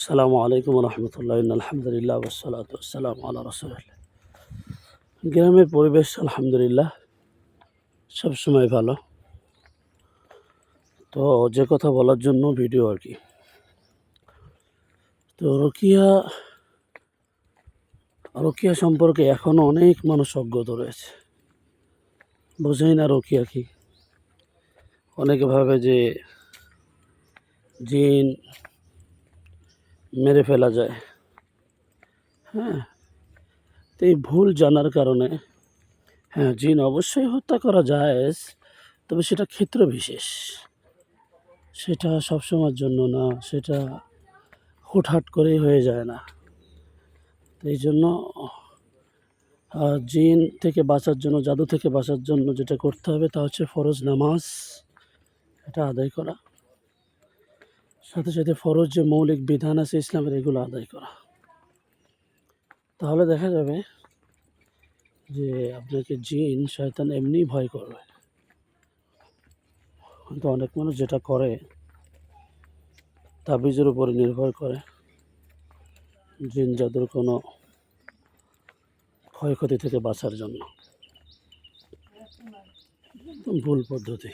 আসসালামু আলাইকুম রহমতুল্লাহ আলহামদুলিল্লাহ ওসালাত আসসালাম আল্লাহ রসুল্লাহ গ্রামের পরিবেশ আলহামদুলিল্লাহ সবসময় ভালো। তো যে কথা বলার জন্য ভিডিও আর কি। তো রকিয়া রকিয়া সম্পর্কে এখনও অনেক মানুষ অজ্ঞত রয়েছে। বোঝেই না রকিয়া কি। অনেকে ভাবে যে জিন মেরে ফেলা যায়। হ্যাঁ তো এই ভুল জানার কারণে হ্যাঁ জিন অবশ্যই হত্যা করা যায়, তবে সেটা ক্ষেত্র বিশেষ। সেটা সবসময়ের জন্য না, সেটা হুটহাট করেই হয়ে যায় না। এই জন্য জিন থেকে বাঁচার জন্য, জাদু থেকে বাঁচার জন্য যেটা করতে হবে তা হচ্ছে ফরজ নামাজ। এটা আদায় করা। সাথে সাথে ফরজ যে মৌলিক বিধান আছে ইসলামের, এগুলো আদায় করা। তাহলে দেখা যাবে যে আপনাকে জিন, শয়তান এমনি ভয় করবে। কিন্তু অনেক মানুষ যেটা করে, তাবিজের উপরে নির্ভর করে। জিন জাদুর কোনো ক্ষয়ক্ষতি থেকে বাঁচার জন্য। ভুল পদ্ধতি।